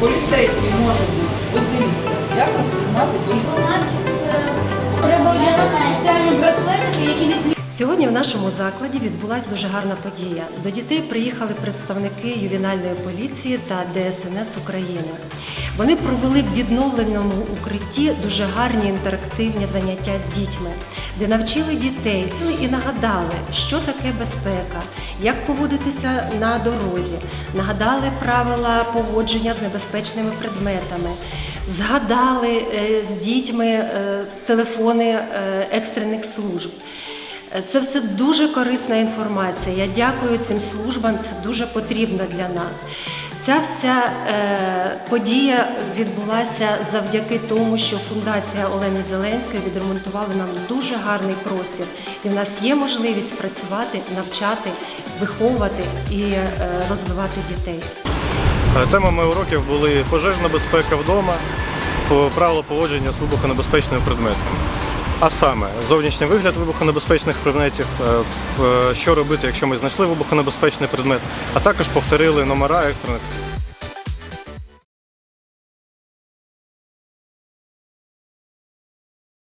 поліцейський може бути. Ось дивіться, як розпізнати від Сьогодні в нашому закладі відбулася дуже гарна подія. До дітей приїхали представники ювенальної поліції та ДСНС України. Вони провели в відновленому укритті дуже гарні інтерактивні заняття з дітьми, де навчили дітей і нагадали, що таке безпека, як поводитися на дорозі, нагадали правила поводження з небезпечними предметами, згадали е, з дітьми е, телефони е, екстрених служб. Це все дуже корисна інформація. Я дякую цим службам. Це дуже потрібно для нас. Ця вся подія відбулася завдяки тому, що фундація Олени Зеленської відремонтувала нам дуже гарний простір, і в нас є можливість працювати, навчати, виховувати і е, розвивати дітей. Темами уроків були пожежна безпека вдома, правила поводження з вибухонебезпечними предметами. А саме зовнішній вигляд вибухонебезпечних предметів, е, е, що робити, якщо ми знайшли вибухонебезпечний предмет, а також повторили номера екстрених